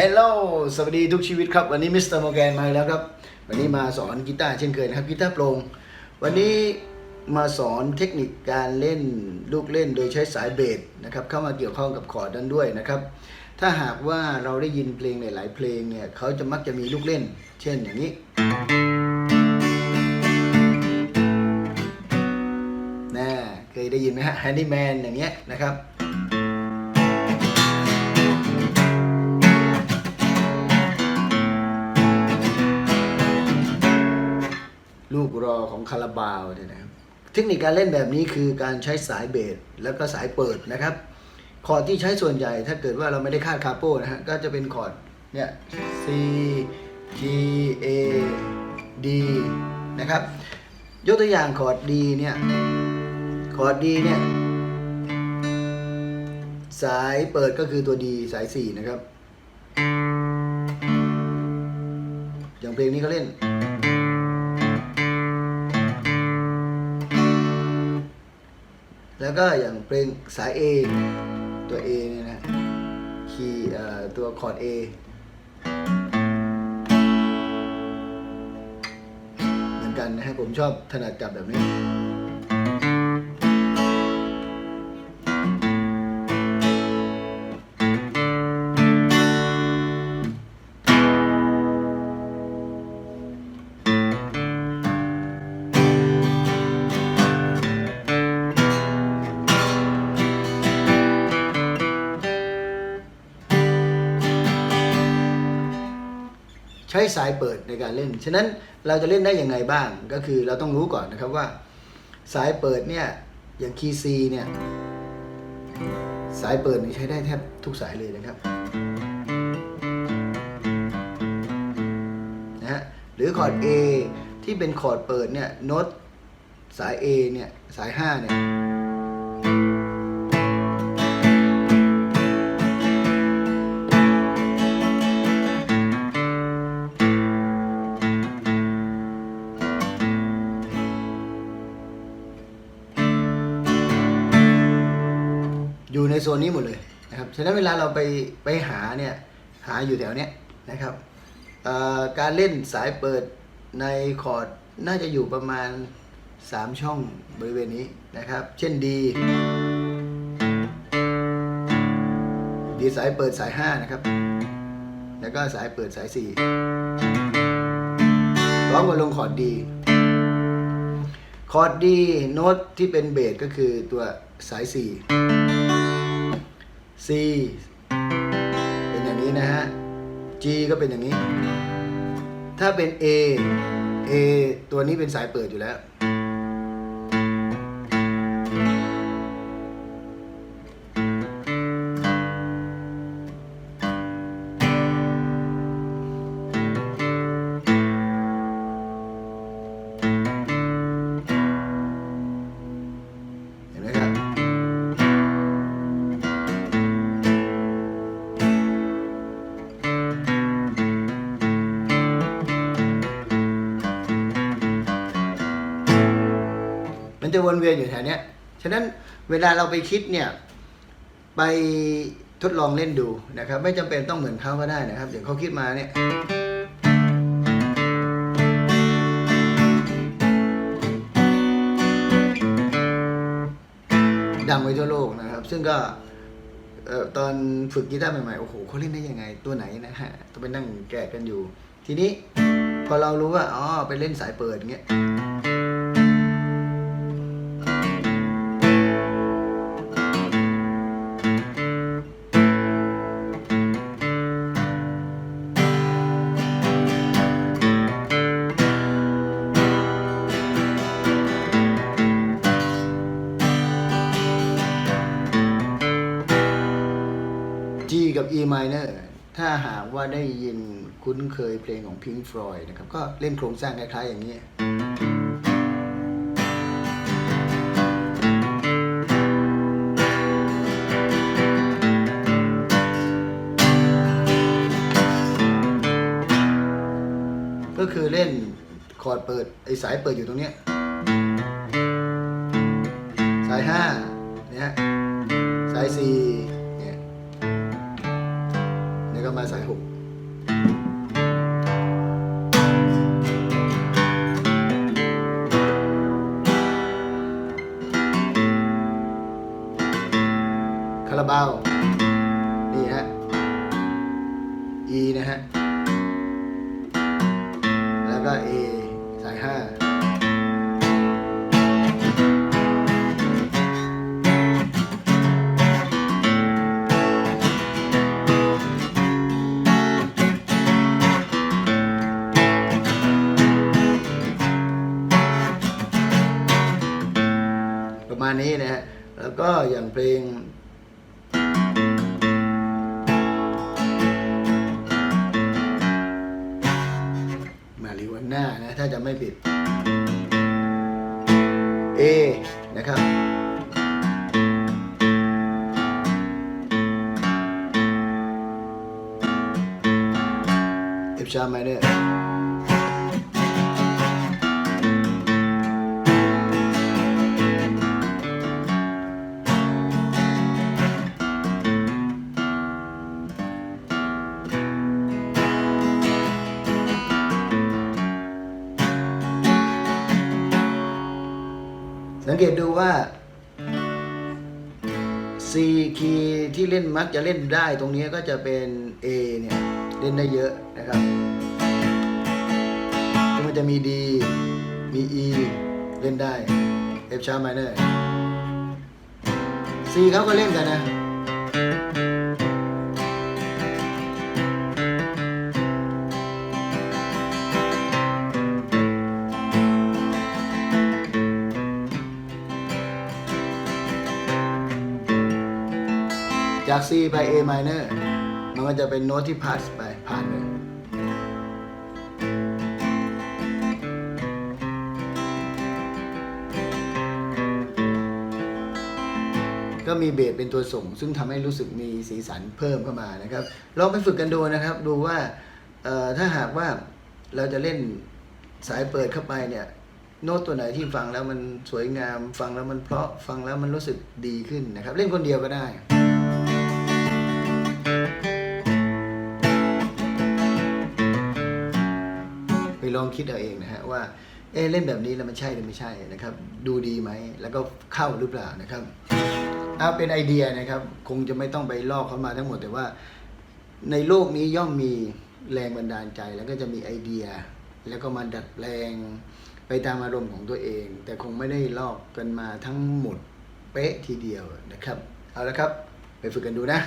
ฮลโลสวัสดีทุกชีวิตครับ วันนี้มิสเตอร์โมแกนมาแล้วครับ วันนี้มาสอนกีตาร์เช่นเคยนะครับกีตาร์โปร่งวันนี้มาสอนเทคนิคการเล่นลูกเล่นโดยใช้สายเบสนะครับเข้ามาเกี่ยวข้องกับคอร์ดนั้นด้วยนะครับ ถ้าหากว่าเราได้ยินเพลงหลาย ๆ เพลงเนี่ยเขาจะมักจะมีลูกเล่น เช่นอย่างนี้น่าเคยได้ยินไหมฮะ Handyman อย่างเงี้ยนะครับ คาราบาวเนี่ยนะครับเทคนิคการเล่นแบบนี้คือการใช้สายเบสแล้วก็สายเปิดนะครับ คอร์ดที่ใช้ส่วนใหญ่ถ้าเกิดว่าเราไม่ได้คาดคาโป้นะฮะก็จะเป็นคอร์ดเนี่ย C G A D นะครับ ยกตัวอย่างคอร์ด D เนี่ยคอร์ด D เนี่ยสายเปิดก็คือตัว D สาย 4 นะครับ อย่างเพลงนี้เขาเล่น แล้วก็อย่างเพลงสาย A ตัว A เนี่ยนะคีย์ตัวคอร์ด A เหมือนกันนะฮะผมชอบถนัดจับแบบนี้ ช้สายเปิดในการเล่น ฉะนั้นเราจะเล่นได้ยังไงบ้าง ก็คือเราต้องรู้ก่อนนะครับว่า สายเปิดเนี่ยอย่างคีย์ซีเนี่ยสายเปิดนี่ใช้ได้แทบทุกสายเลยนะครับนะฮะหรือคอร์ด A ที่เป็นคอร์ดเปิดเนี่ยโน้ตสาย A เนี่ยสาย 5 เนี่ย อยู่ในโซนนี้หมดเลยนะครับฉะนั้นเวลาเราไปไปหาเนี่ยหาอยู่แถวเนี้ยนะครับการเล่นสายเปิดในคอร์ดน่าจะอยู่ประมาณ 3 ช่องบริเวณนี้นะครับ เช่นดีดีสายเปิดสาย 5 นะครับ แล้วก็สายเปิดสาย 4 ร้อมกับลงคอร์ดดี คอร์ดดีโน้ตที่เป็นเบสก็คือตัวสาย 4 C เป็นอย่างนี้นะฮะ G ก็เป็นอย่างนี้ ถ้าเป็น A A ตัวนี้เป็นสายเปิดอยู่แล้ว เวียนอยู่แถวเนี้ย ฉะนั้นเวลาเราไปคิดเนี่ยไปทดลองเล่นดูนะครับ ไม่จำเป็นต้องเหมือนเขาก็ได้นะครับ เดี๋ยวเขาคิดมาเนี่ยดังไปทั่วโลกนะครับ ซึ่งก็เออตอนฝึกกีตาร์ใหม่ๆ โอ้โหเขาเล่นได้ยังไงตัวไหนนะฮะต้องไปนั่งแกะกันอยู่ ทีนี้พอเรารู้ว่าอ๋อไปเล่นสายเปิดเงี้ย กับ E minor ถ้าหากว่าได้ยินคุ้นเคยเพลงของ Pink Floyd นะครับ ก็เล่นโครงสร้างคล้ายๆอย่างนี้ ก็คือเล่นคอร์ดเปิด ไอ้สายเปิดอยู่ตรงเนี้ยสายห้า นี่ย สายสี่เนี่ย แล้วก็มา มาสายหก ณนี้นะฮะแล้วก็อย่างเพลงมาริวันน่านะถ้าจะไม่ผิด A นะครับ F sharp minor สังเกตดูว่า C คีย์ที่เล่นมักจะเล่นได้ตรงนี้ก็จะเป็น A เนี่ย เล่นได้เยอะนะครับมันจะมี D มี E เล่นได้ F sharp minor C เขาก็เล่นกันนะ จาก C ไป A minor มันก็จะเป็นโน้ตที่พาสไปผ่านเลยก็มีเบสเป็นตัวส่ง ซึ่งทำให้รู้สึกมีสีสันเพิ่มเข้ามานะครับลองไปฝึกกันดูนะครับ ดูว่าถ้าหากว่าเราจะเล่นสายเปิดเข้าไปเนี่ยโน้ตตัวไหนที่ฟังแล้วมันสวยงาม ฟังแล้วมันเพราะฟังแล้วมันรู้สึกดีขึ้นนะครับ เล่นคนเดียวก็ได้ ไปลองคิดเอาเองนะฮะว่า เอะเล่นแบบนี้แล้วมันใช่หรือไม่ใช่นะครับ ดูดีไหม แล้วก็เข้าหรือเปล่านะครับเอาเป็นไอเดียนะครับ คงจะไม่ต้องไปลอกเขามาทั้งหมด แต่ว่าในโลกนี้ย่อมมีแรงบันดาลใจ แล้วก็จะมีไอเดีย แล้วก็มาดัดแปลงไปตามอารมณ์ของตัวเอง แต่คงไม่ได้ลอกกันมาทั้งหมดเป๊ะทีเดียวนะครับ เอาละครับ ไปฝึกกันดูนะ